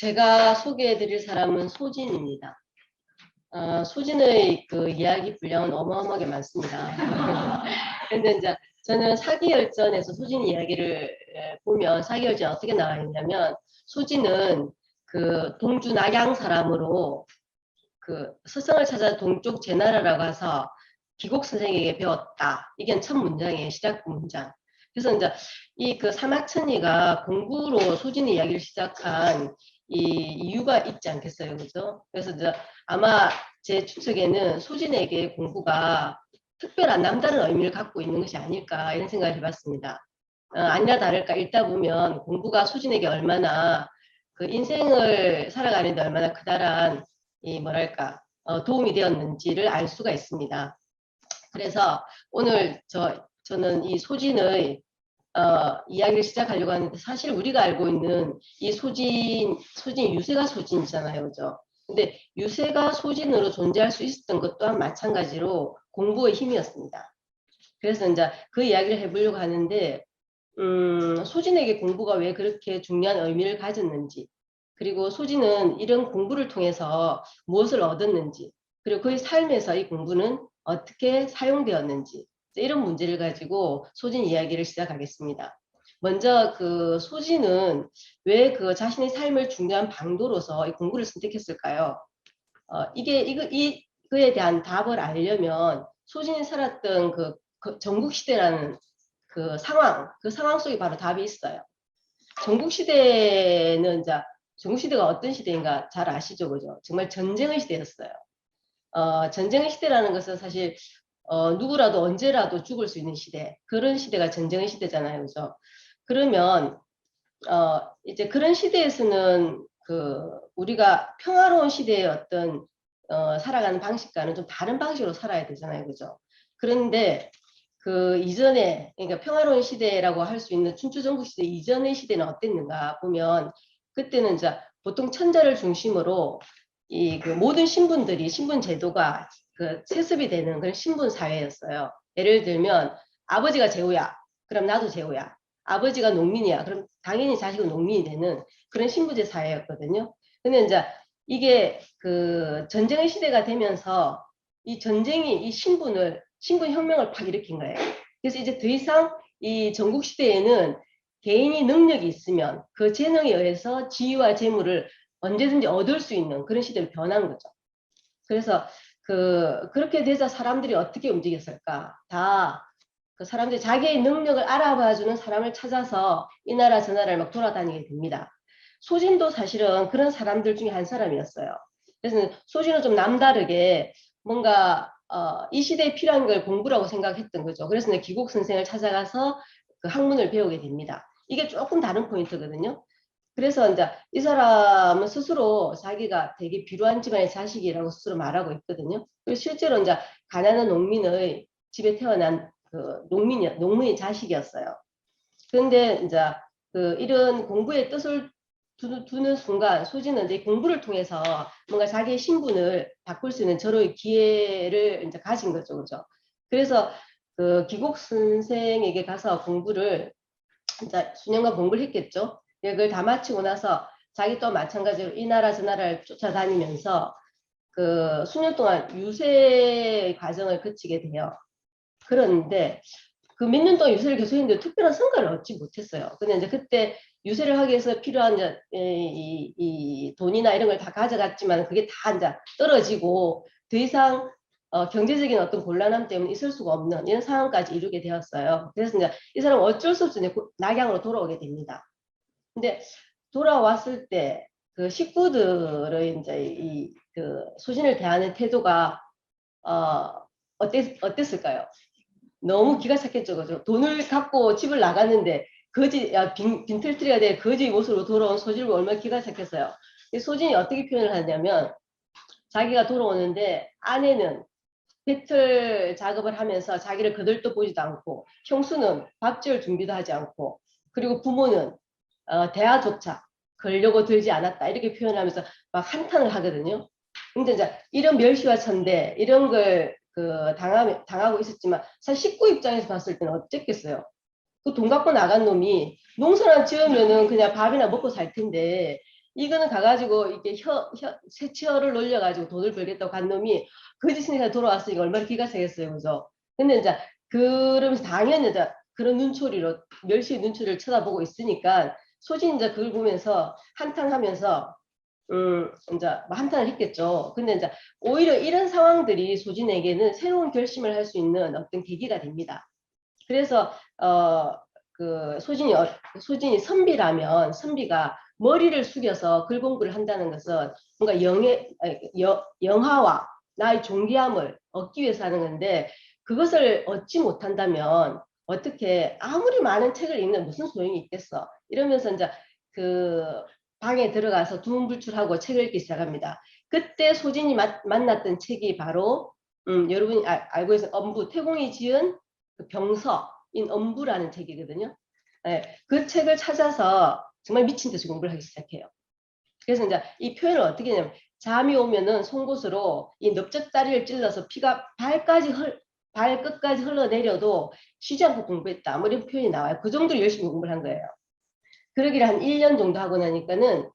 제가 소개해드릴 사람은 소진입니다. 어, 소진의 그 이야기 분량은 어마어마하게 많습니다. 근데 이제 저는 사기열전에서 소진 이야기를 에, 보면 사기열전 어떻게 나와 있냐면 소진은 그 동주 낙양 사람으로 그 스승을 찾아 동쪽 제나라라고 해서 기곡 선생에게 배웠다. 이게 첫 문장이에요. 시작 문장. 그래서 이제 이 그 사마천이가 공부로 소진 이야기를 시작한 이 이유가 있지 않겠어요, 그죠? 그래서 아마 제 추측에는 소진에게 공부가 특별한 남다른 의미를 갖고 있는 것이 아닐까 이런 생각을 해봤습니다. 어, 아니나 다를까 읽다 보면 공부가 소진에게 얼마나 그 인생을 살아가는 데 얼마나 크다란 이 뭐랄까 어, 도움이 되었는지를 알 수가 있습니다. 그래서 오늘 저 저는 이 소진의 어, 이야기를 시작하려고 하는데 사실 우리가 알고 있는 이 소진 소진 유세가 소진이잖아요, 그죠? 근데 유세가 소진으로 존재할 수 있었던 것 또한 마찬가지로 공부의 힘이었습니다. 그래서 이제 그 이야기를 해보려고 하는데 음, 소진에게 공부가 왜 그렇게 중요한 의미를 가졌는지 그리고 소진은 이런 공부를 통해서 무엇을 얻었는지 그리고 그의 삶에서 이 공부는 어떻게 사용되었는지 이런 문제를 가지고 소진 이야기를 시작하겠습니다. 먼저 그 소진은 왜 그 자신의 삶을 중요한 방도로서 이 공부를 선택했을까요? 어, 이게 이거 이 그에 대한 답을 알려면 소진이 살았던 그, 그 전국 시대라는 그 상황, 그 상황 속에 바로 답이 있어요. 전국 시대는 이제 전국 시대가 어떤 시대인가 잘 아시죠, 그죠? 정말 전쟁의 시대였어요. 어, 전쟁의 시대라는 것은 사실 어, 누구라도 언제라도 죽을 수 있는 시대 그런 시대가 전쟁의 시대잖아요, 그죠? 그러면 어, 이제 그런 시대에서는 그 우리가 평화로운 시대의 어떤 어, 살아가는 방식과는 좀 다른 방식으로 살아야 되잖아요, 그죠? 그런데 그 이전에 그러니까 평화로운 시대라고 할 수 있는 춘추전국 시대 이전의 시대는 어땠는가 보면 그때는 이제 보통 천자를 중심으로 이 그 모든 신분들이 신분 제도가 그 세습이 되는 그런 신분 사회였어요. 예를 들면 아버지가 제후야, 그럼 나도 제후야. 아버지가 농민이야, 그럼 당연히 자식은 농민이 되는 그런 신부제 사회였거든요. 근데 이제 이게 그 전쟁의 시대가 되면서 이 전쟁이 이 신분을 신분 혁명을 팍 일으킨 거예요. 그래서 이제 더 이상 이 전국 시대에는 개인이 능력이 있으면 그 재능에 의해서 지위와 재물을 언제든지 얻을 수 있는 그런 시대로 변한 거죠. 그래서 그 그렇게 돼서 사람들이 어떻게 움직였을까? 다 그 사람들이 자기의 능력을 알아봐 주는 사람을 찾아서 이 나라 저 나라를 막 돌아다니게 됩니다. 소진도 사실은 그런 사람들 중에 한 사람이었어요. 그래서 소진은 좀 남다르게 뭔가 어, 이 시대에 필요한 걸 공부라고 생각했던 거죠. 그래서 기곡 선생을 찾아가서 그 학문을 배우게 됩니다. 이게 조금 다른 포인트거든요. 그래서 이제 이 사람은 스스로 자기가 되게 비루한 집안의 자식이라고 스스로 말하고 있거든요. 그리고 실제로 이제 가난한 농민의 집에 태어난 그 농민이 농민의 자식이었어요. 그런데 이제 그 이런 공부의 뜻을 두는 순간 소진은 이제 공부를 통해서 뭔가 자기의 신분을 바꿀 수 있는 저로의 기회를 이제 가진 거죠, 그죠? 그래서 그 기곡 선생에게 가서 공부를 이제 수년간 공부를 했겠죠. 그걸 다 마치고 나서 자기 또 마찬가지로 이 나라 저 나라를 쫓아다니면서 그 수년 동안 유세 과정을 거치게 돼요. 그런데 그 몇 년 동안 유세를 계속 했는데 특별한 성과를 얻지 못했어요. 근데 이제 그때 유세를 하기 위해서 필요한 이제 이, 이 돈이나 이런 걸 다 가져갔지만 그게 다 이제 떨어지고 더 이상 어, 경제적인 어떤 곤란함 때문에 있을 수가 없는 이런 상황까지 이르게 되었어요. 그래서 이제 이 사람 은 어쩔 수 없이 이제 낙양으로 돌아오게 됩니다. 근데 돌아왔을 때 그 식구들의 이제 이 그 소신을 대하는 태도가 어 어땠 어땠을까요? 너무 기가 착했죠, 그죠? 돈을 갖고 집을 나갔는데 거지 야, 빈, 빈털터리가 돼 거지 모습으로 돌아온 소진을 얼마나 기가 착했어요. 소진이 어떻게 표현을 하냐면 자기가 돌아오는데 아내는 배틀 작업을 하면서 자기를 거들떠 보지도 않고 형수는 밥 지을 준비도 하지 않고 그리고 부모는 어, 대화조차 걸려고 들지 않았다 이렇게 표현하면서 막 한탄을 하거든요. 근데 이제 이런 멸시와 천대 이런 걸 그 당하, 당하고 있었지만 사실 식구 입장에서 봤을 때는 어쨌겠어요. 그 돈 갖고 나간 놈이 농사나 지으면은 그냥 밥이나 먹고 살 텐데 이거는 가가지고 이렇게 혀, 혀, 새치어를 놀려가지고 돈을 벌겠다고 간 놈이 그 짓이니까 돌아왔으니까 얼마나 기가 세겠어요. 그죠? 근데 이제 그러면서 당연히 이제 그런 눈초리로 멸시의 눈초리를 쳐다보고 있으니까 소진이 이제 그걸 보면서 한탄하면서 음 이제 뭐 한탄을 했겠죠. 근데 이제 오히려 이런 상황들이 소진에게는 새로운 결심을 할 수 있는 어떤 계기가 됩니다. 그래서 어 그 소진이 어- 소진이 선비라면 선비가 머리를 숙여서 글 공부를 한다는 것은 뭔가 영의 여- 영화와 나의 존귀함을 얻기 위해서 하는 건데 그것을 얻지 못한다면 어떻게 아무리 많은 책을 읽는 무슨 소용이 있겠어 이러면서 이제 그 방에 들어가서 두문불출하고 책을 읽기 시작합니다. 그때 소진이 마- 만났던 책이 바로 음, 여러분이 아- 알고 계신 엄부 태공이 지은 그 병서인 엄부라는 책이거든요. 예, 그 책을 찾아서 정말 미친 듯이 공부를 하기 시작해요. 그래서 이제 이 표현을 어떻게 하냐면 잠이 오면은 송곳으로 이 넓적다리를 찔러서 피가 발까지 흘 발끝까지 흘러내려도 쉬지 않고 공부했다. 뭐 이런 표현이 나와요. 그 정도로 열심히 공부를 한 거예요. 그러기를 한 1년 정도 하고 나니까는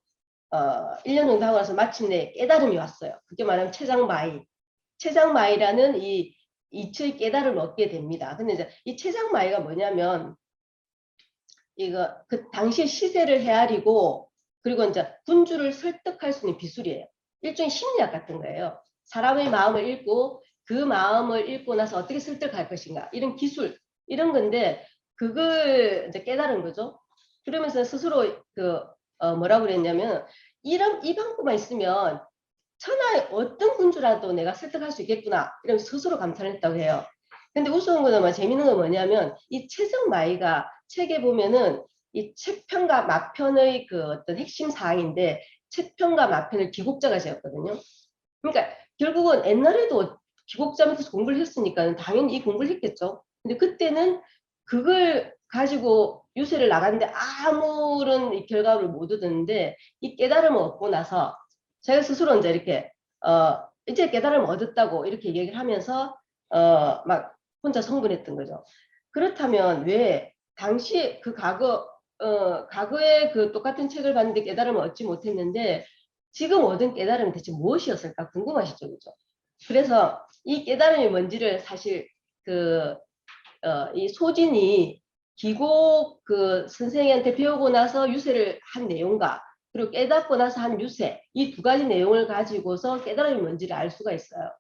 어 1년 정도 하고 나서 마침내 깨달음이 왔어요. 그게 말하면 최장마이. 최장마이라는 이 이치의 깨달음을 얻게 됩니다. 근데 이제 이 최장마이가 뭐냐면 이거 그 당시 시세를 헤아리고 그리고 이제 군주를 설득할 수 있는 기술이에요. 일종의 심리학 같은 거예요. 사람의 마음을 읽고 그 마음을 읽고 나서 어떻게 설득할 것인가 이런 기술 이런 건데 그걸 이제 깨달은 거죠. 그러면서 스스로 그 어, 뭐라고 그랬냐면 이런 이 방법만 있으면 천하의 어떤 군주라도 내가 설득할 수 있겠구나 이러면서 스스로 감탄을 했다고 해요. 근데 우스운 거는 뭐 재밌는 건 뭐냐면 이 채석마이가 책에 보면은 이 채편과 마편의 그 어떤 핵심 사항인데 채편과 마편을 기곡자가 지었거든요. 그러니까 결국은 옛날에도 기곡자면서 공부를 했으니까 당연히 이 공부를 했겠죠. 근데 그때는 그걸 가지고 유세를 나갔는데 아무런 이 결과를 못 얻었는데 이 깨달음을 얻고 나서 제가 스스로 이제 이렇게 어 이제 깨달음을 얻었다고 이렇게 얘기를 하면서 어 막 혼자 성불했던 거죠. 그렇다면 왜 당시 그 과거 어 과거에 그 똑같은 책을 봤는데 깨달음을 얻지 못했는데 지금 얻은 깨달음이 대체 무엇이었을까 궁금하시죠, 그죠? 그래서 이 깨달음이 뭔지를 사실 그 어, 이 소진이 기곡 그 선생님한테 배우고 나서 유세를 한 내용과 그리고 깨닫고 나서 한 유세 이 두 가지 내용을 가지고서 깨달음이 뭔지를 알 수가 있어요.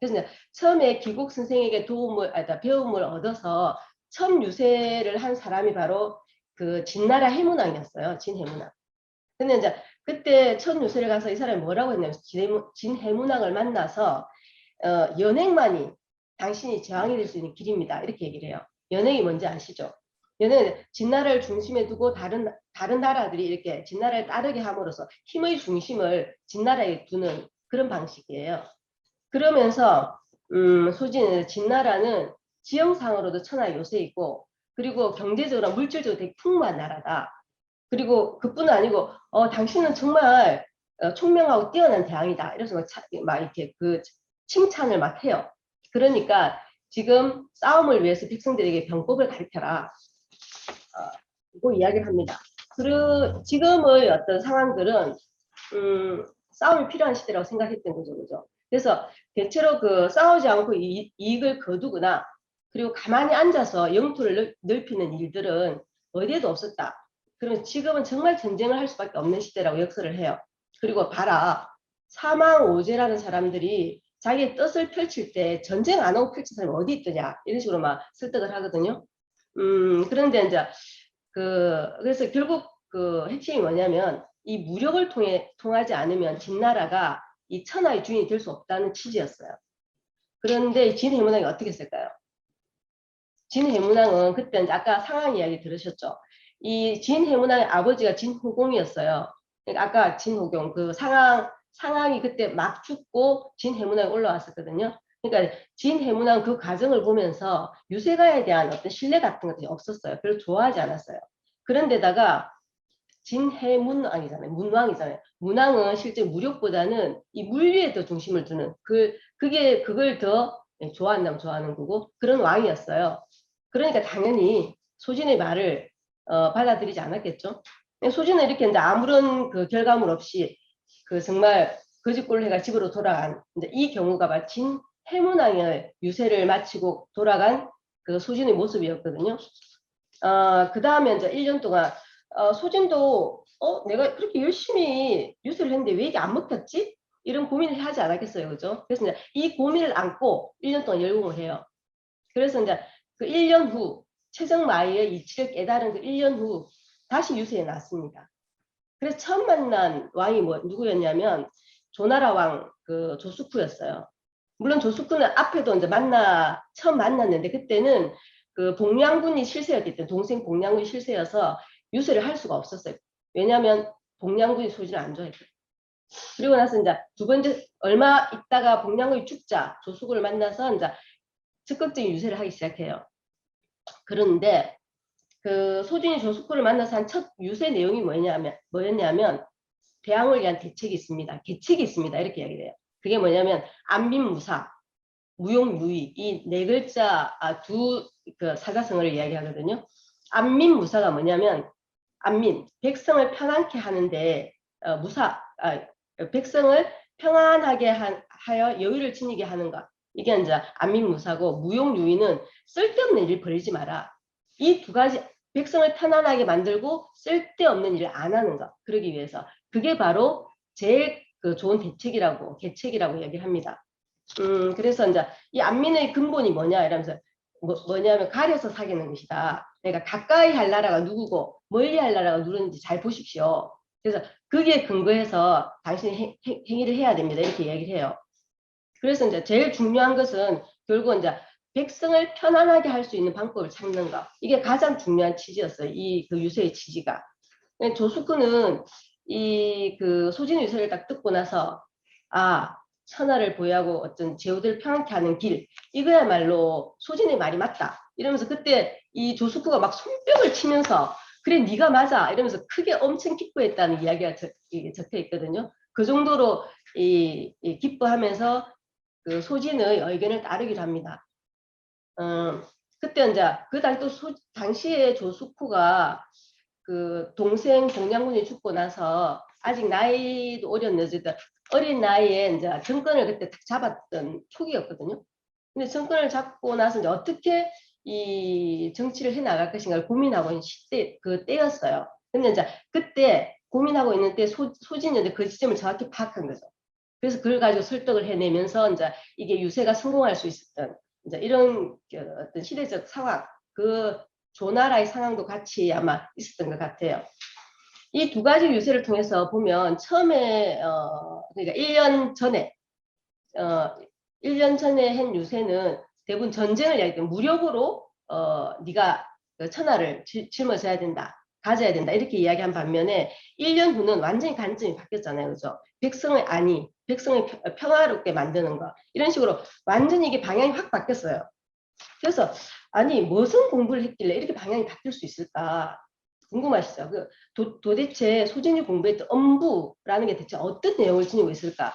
그래서 처음에 기곡 선생에게 도움을 아니다 배움을 얻어서 처음 유세를 한 사람이 바로 그 진나라 해문왕이었어요. 진해문왕. 근데 이제 그때 첫 유세를 가서 이 사람이 뭐라고 했냐면 진해문, 진해문왕을 만나서 어, 연행만이 당신이 저항이 될 수 있는 길입니다. 이렇게 얘기를 해요. 연행이 뭔지 아시죠? 연행은 진나라를 중심에 두고 다른 다른 나라들이 이렇게 진나라를 따르게 함으로써 힘의 중심을 진나라에 두는 그런 방식이에요. 그러면서 음, 소진은 진나라는 지형상으로도 천하 요새이고 그리고 경제적으로 물질적으로 되게 풍부한 나라다. 그리고 그뿐 아니고 어, 당신은 정말 어, 총명하고 뛰어난 대왕이다. 이래서 막, 차, 막 이렇게 그 칭찬을 막 해요. 그러니까 지금 싸움을 위해서 백성들에게 병법을 가르쳐라. 어, 고 이야기를 합니다. 그리고 지금의 어떤 상황들은 음, 싸움이 필요한 시대라고 생각했던 거죠, 그죠? 그래서 대체로 그 싸우지 않고 이, 이익을 거두거나 그리고 가만히 앉아서 영토를 넓- 넓히는 일들은 어디에도 없었다. 그러면 지금은 정말 전쟁을 할 수밖에 없는 시대라고 역설을 해요. 그리고 봐라, 사망 오제라는 사람들이 자기의 뜻을 펼칠 때 전쟁 안 하고 펼친 사람이 어디 있더냐 이런 식으로 막 설득을 하거든요. 음 그런데 이제 그 그래서 결국 그 핵심이 뭐냐면 이 무력을 통해 통하지 않으면 진나라가 이 천하의 주인이 될 수 없다는 취지였어요. 그런데 진 해문왕이 어떻게 했을까요? 진 해문왕은 그때 이제 아까 상황 이야기 들으셨죠? 이 진 해문왕의 아버지가 진호공이었어요. 그러니까 아까 진호경 그 상황 상황이 그때 막 죽고 진해문왕이 올라왔었거든요. 그러니까 진해문왕 그 과정을 보면서 유세가에 대한 어떤 신뢰 같은 것들이 없었어요. 별로 좋아하지 않았어요. 그런데다가 진해문왕이잖아요. 문왕이잖아요. 문왕은 실제 무력보다는 이 물리에 더 중심을 두는 그 그게 그걸 더 좋아한다면 좋아하는 거고 그런 왕이었어요. 그러니까 당연히 소진의 말을 어, 받아들이지 않았겠죠. 소진은 이렇게 이제 아무런 그 결과물 없이 그 정말 거짓골로 해가 집으로 돌아간 이제 이 경우가 마침 해문왕의 유세를 마치고 돌아간 그 소진의 모습이었거든요. 어, 그 다음에 이제 1년 동안 어, 소진도 어, 내가 그렇게 열심히 유세를 했는데 왜 이게 안 먹혔지? 이런 고민을 하지 않았겠어요. 그죠? 그래서 이제 이 고민을 안고 1년 동안 열공을 해요. 그래서 이제 그 1년 후 최정마이의 이치를 깨달은 그 1년 후 다시 유세에 났습니다. 그래서 처음 만난 왕이 뭐 누구였냐면 조나라 왕 그 조수쿠였어요. 물론 조수쿠는 앞에도 이제 만나 처음 만났는데 그때는 그 복량군이 실세였기 때문에 동생 복량군이 실세여서 유세를 할 수가 없었어요. 왜냐하면 복량군이 소진을 안 좋아했거든요. 그리고 나서 이제 두 번째 얼마 있다가 복량군이 죽자 조수구를 만나서 이제 적극적인 유세를 하기 시작해요. 그런데 그 소진이 조수쿠를 만나서 한 첫 유세 내용이 뭐냐면 뭐였냐면 대항을 위한 대책이 있습니다. 계책이 있습니다. 이렇게 이야기를 해요. 그게 뭐냐면 안민무사, 무용무의 이네 글자 아, 두그 사자성어를 이야기하거든요. 안민무사가 뭐냐면 안민 백성을 편안케 하는데 어, 무사 아, 백성을 평안하게 한, 하여 여유를 지니게 하는 것 이게 이제 안민무사고 무용유의는 쓸데없는 일 벌이지 마라. 이 두 가지 백성을 편안하게 만들고 쓸데없는 일을 안 하는 것 그러기 위해서 그게 바로 제일 그 좋은 대책이라고 계책이라고 얘기를 합니다. 음 그래서 이제 이 안민의 근본이 뭐냐 이러면서 뭐, 뭐냐면 가려서 사귀는 것이다. 그러니까 가까이 할 나라가 누구고 멀리 할 나라가 누구인지 잘 보십시오. 그래서 그게 근거해서 당신이 행, 행, 행위를 해야 됩니다. 이렇게 얘기를 해요. 그래서 이제 제일 중요한 것은 결국 이제 백성을 편안하게 할 수 있는 방법을 찾는 것. 이게 가장 중요한 취지였어요. 이 그 유세의 취지가. 조수쿠는 이 그 소진 유세를 딱 듣고 나서 아 천하를 보유하고 어떤 제후들을 편안케 하는 길 이거야말로 소진의 말이 맞다 이러면서 그때 이 조수쿠가 막 손뼉을 치면서 그래 네가 맞아 이러면서 크게 엄청 기뻐했다는 이야기가 적, 적혀 있거든요 그 정도로 이, 이 기뻐하면서 그 소진의 의견을 따르기로 합니다 음, 그때 이제 그당또 당시에 조수쿠가 그 동생 동양군이 죽고 나서 아직 나이도 어렸는데 어린 나이에 이제 정권을 그때 딱 잡았던 초기였거든요. 근데 정권을 잡고 나서 이제 어떻게 이 정치를 해 나갈 것인가를 고민하고 있는 시대 그 때였어요. 근데 이제 그때 고민하고 있는 때 소, 소진이 그 지점을 정확히 파악한 거죠. 그래서 그걸 가지고 설득을 해내면서 이제 이게 유세가 성공할 수 있었던 이제 이런 그 어떤 시대적 상황, 그 조나라의 상황도 같이 아마 있었던 것 같아요. 이 두 가지 유세를 통해서 보면 처음에 어, 그러니까 1년 전에 어, 1년 전에 한 유세는 대부분 전쟁을 이야기해 무력으로 어, 네가 그 천하를 짊어져야 된다. 가져야 된다. 이렇게 이야기한 반면에 1년 후는 완전히 관점이 바뀌었잖아요. 그죠? 백성의 안위, 백성을 평화롭게 만드는 거. 이런 식으로 완전히 이게 방향이 확 바뀌었어요. 그래서 아니 무슨 공부를 했길래 이렇게 방향이 바뀔 수 있을까 궁금하시죠? 그 도, 도대체 소진이 공부했던 엄부라는 게 대체 어떤 내용을 지니고 있을까?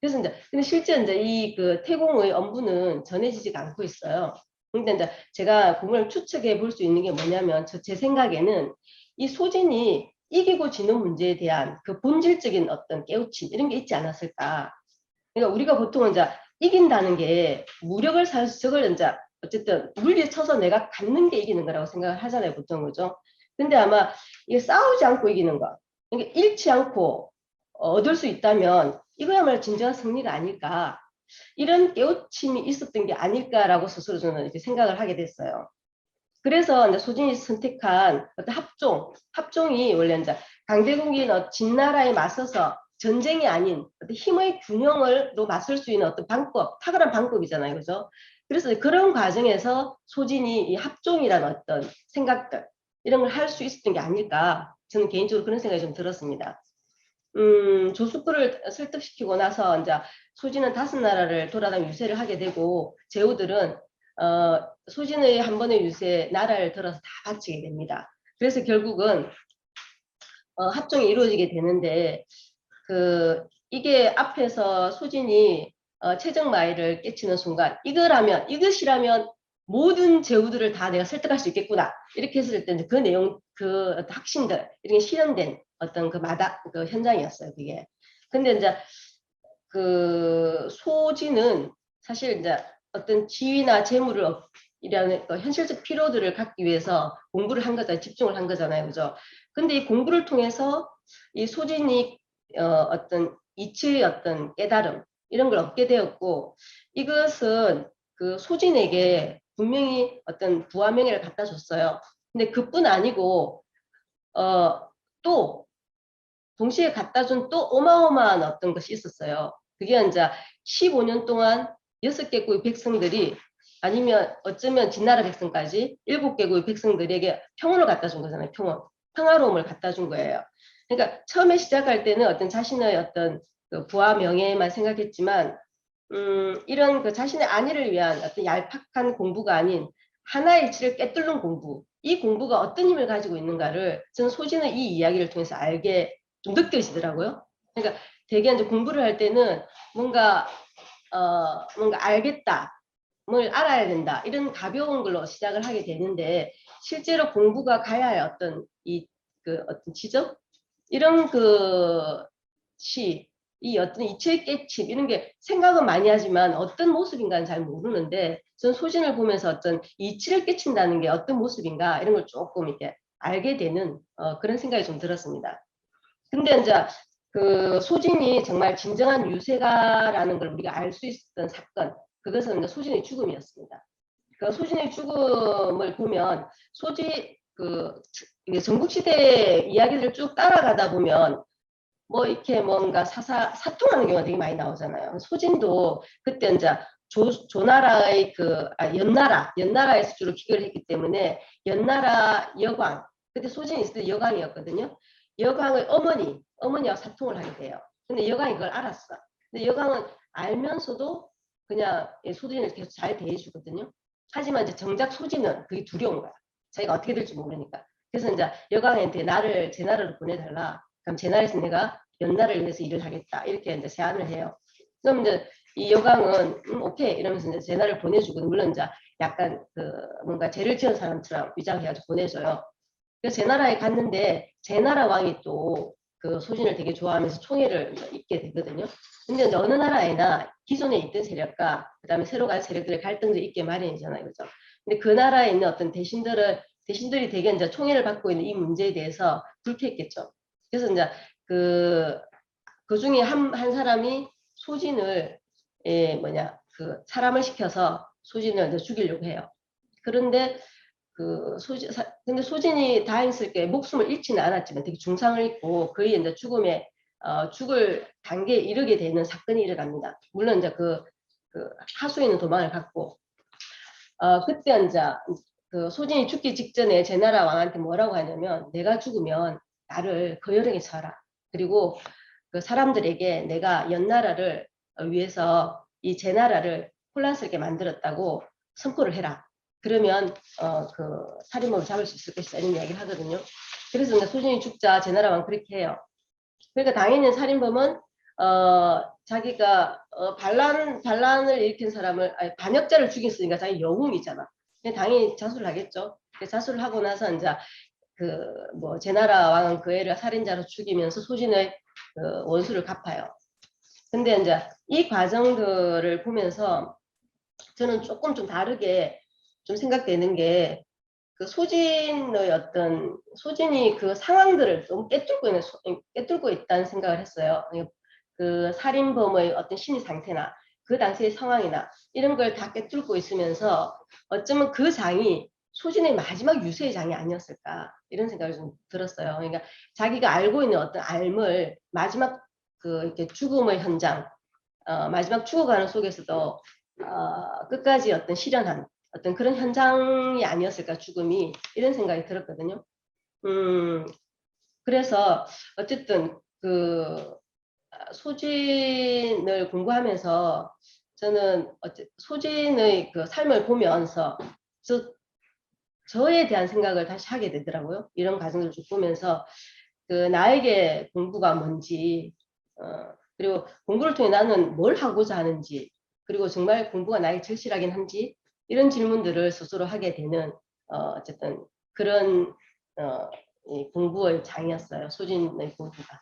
그래서 이제 근데 실제 이제 이 그 태공의 엄부는 전해지지가 않고 있어요. 근데 이제 제가 공을 추측해 볼 수 있는 게 뭐냐면 저 제 생각에는 이 소진이 이기고 지는 문제에 대한 그 본질적인 어떤 깨우침 이런 게 있지 않았을까? 그러니까 우리가 보통 이제 이긴다는 게 무력을 저걸 이제 어쨌든 물리쳐서 내가 갖는 게 이기는 거라고 생각을 하잖아요, 보통 그죠? 근데 아마 이게 싸우지 않고 이기는 거, 이게 잃지 않고 얻을 수 있다면 이거야말로 진정한 승리가 아닐까. 이런 깨우침이 있었던 게 아닐까라고 스스로 저는 이렇게 생각을 하게 됐어요. 그래서 이제 소진이 선택한 어떤 합종, 합종이 원래 이제 강대국인 진나라에 맞서서 전쟁이 아닌 어떤 힘의 균형을로 맞설 수 있는 어떤 방법, 탁월한 방법이잖아요, 그죠? 그래서 그런 과정에서 소진이 이 합종이라는 어떤 생각들 이런 걸 할 수 있었던 게 아닐까 저는 개인적으로 그런 생각이 좀 들었습니다. 음, 조수부를 설득시키고 나서 이제 소진은 다섯 나라를 돌아다니 유세를 하게 되고 제후들은 어, 소진의 한 번의 유세 나라를 들어서 다 바치게 됩니다. 그래서 결국은 어, 합종이 이루어지게 되는데 그 이게 앞에서 소진이 어, 최정 마이를 깨치는 순간 이거라면 이것이라면 모든 제후들을 다 내가 설득할 수 있겠구나 이렇게 했을 때 그 내용 그 어떤 핵심들 이렇게 실현된 어떤 그 마다 그 현장이었어요 그게 근데 이제 그 소지는 사실 이제 어떤 지위나 재물을 얻- 이라는 그 현실적 필요들을 갖기 위해서 공부를 한 거잖아요 집중을 한 거잖아요 그죠 근데 이 공부를 통해서 이 소진이 어, 어떤 이치의 어떤 깨달음 이런 걸 얻게 되었고 이것은 그 소진에게 분명히 어떤 부와 명예를 갖다 줬어요. 근데 그뿐 아니고 어, 또 동시에 갖다 준 또 어마어마한 어떤 것이 있었어요. 그게 이제 15년 동안 6개국의 백성들이 아니면 어쩌면 진나라 백성까지 7개국의 백성들에게 평온을 갖다 준 거잖아요. 평온. 평화로움을 갖다 준 거예요. 그러니까 처음에 시작할 때는 어떤 자신의 어떤 그 부와 명예만 생각했지만 음, 이런 그 자신의 안위를 위한 어떤 얄팍한 공부가 아닌 하나의 이치를 꿰뚫는 공부, 이 공부가 어떤 힘을 가지고 있는가를 저는 소진의 이 이야기를 통해서 알게 좀 느껴지더라고요. 그러니까 대개 이제 공부를 할 때는 뭔가 어 뭔가 알겠다, 뭘 알아야 된다 이런 가벼운 걸로 시작을 하게 되는데 실제로 공부가 가야 할 어떤 이 그 어떤 지적 이런 그시 이 어떤 이치의 깨침 이런 게 생각은 많이 하지만 어떤 모습인가는 잘 모르는데 전 소진을 보면서 어떤 이치를 깨친다는 게 어떤 모습인가 이런 걸 조금 이렇게 알게 되는 어, 그런 생각이 좀 들었습니다. 근데 이제 그 소진이 정말 진정한 유세가라는 걸 우리가 알 수 있었던 사건 그것은 소진의 죽음이었습니다. 그 소진의 죽음을 보면 소지 그 전국시대 이야기들을 쭉 따라가다 보면 뭐 이렇게 뭔가 사사 사통하는 경우가 되게 많이 나오잖아요. 소진도 그때 이제 조, 조나라의 그 아, 연나라 연나라에서 주로 기결을 했기 때문에 연나라 여광 그때 소진이 있을 때 여광이었거든요. 여광의 어머니 어머니와 사통을 하게 돼요. 근데 여광이 그걸 알았어. 근데 여광은 알면서도 그냥 이 소진을 계속 잘 대해주거든요. 하지만 이제 정작 소진은 그게 두려운 거야. 자기가 어떻게 될지 모르니까. 그래서 이제 여광한테 나를 제 나라로 보내달라. 그럼 제 나라에서 내가 연나를 위해서 일을 하겠다. 이렇게 이제 제안을 해요. 그럼 이제 이 여광은 음, 오케이 이러면서 이제 제 나라를 보내주고 물론 이제 약간 그 뭔가 죄를 지은 사람처럼 위장해가지고 보내줘요. 그래서 제 나라에 갔는데 제 나라 왕이 또 그 소신을 되게 좋아하면서 총애를 입게 되거든요. 근데 이제 어느 나라에나 기존에 있던 세력과 그다음에 새로 간 세력들의 갈등들이 있게 마련이잖아요, 그죠? 근데 그 나라에 있는 어떤 대신들을 대신들이 되게 이제 총애를 받고 있는 이 문제에 대해서 불쾌했겠죠. 그래서 이제 그, 그 중에 한, 한 사람이 소진을, 예, 뭐냐, 그 사람을 시켜서 소진을 이제 죽이려고 해요. 그런데 그 소진, 사, 근데 소진이 다행스럽게 목숨을 잃지는 않았지만 되게 중상을 입고 거의 이제 죽음에, 어, 죽을 단계에 이르게 되는 사건이 일어납니다. 물론 이제 그, 그 하수인은 도망을 갔고, 어, 그때 이제 그 소진이 죽기 직전에 제나라 왕한테 뭐라고 하냐면 내가 죽으면 나를 거열하게 쳐라. 그리고 그 사람들에게 내가 연나라를 위해서 이 제나라를 혼란스럽게 만들었다고 선포를 해라. 그러면 어, 그 살인범을 잡을 수 있을 것이다 이런 이야기를 하거든요. 그래서 이제 소진이 죽자 제나라 왕 그렇게 해요. 그러니까 당연히 살인범은 어, 자기가 어, 반란 반란을 일으킨 사람을 아니, 반역자를 죽였으니까 자기 영웅이잖아. 근데 당연히 자수를 하겠죠. 자수를 하고 나서 이제 그 뭐 제나라 왕은 그 애를 살인자로 죽이면서 소진의 그 원수를 갚아요. 근데 이제 이 과정들을 보면서 저는 조금 좀 다르게 좀 생각되는 게 그 소진의 어떤 소진이 그 상황들을 좀 깨뚫고 있는 깨뚫고 있다는 생각을 했어요. 그 살인범의 어떤 심리 상태나 그 당시의 상황이나 이런 걸 다 깨뚫고 있으면서 어쩌면 그 장이 소진의 마지막 유세의 장이 아니었을까 이런 생각을 좀 들었어요. 그러니까 자기가 알고 있는 어떤 알을 마지막 그 이렇게 죽음의 현장, 어, 마지막 죽어가는 속에서도 어, 끝까지 어떤 실현한 어떤 그런 현장이 아니었을까 죽음이 이런 생각이 들었거든요. 음, 그래서 어쨌든 그 소진을 공부하면서 저는 소진의 그 삶을 보면서 저, 저에 대한 생각을 다시 하게 되더라고요. 이런 과정을 쭉 보면서 그 나에게 공부가 뭔지 어, 그리고 공부를 통해 나는 뭘 하고자 하는지 그리고 정말 공부가 나에게 절실하긴 한지 이런 질문들을 스스로 하게 되는 어, 어쨌든 그런 어, 이 공부의 장이었어요. 소진의 공부가.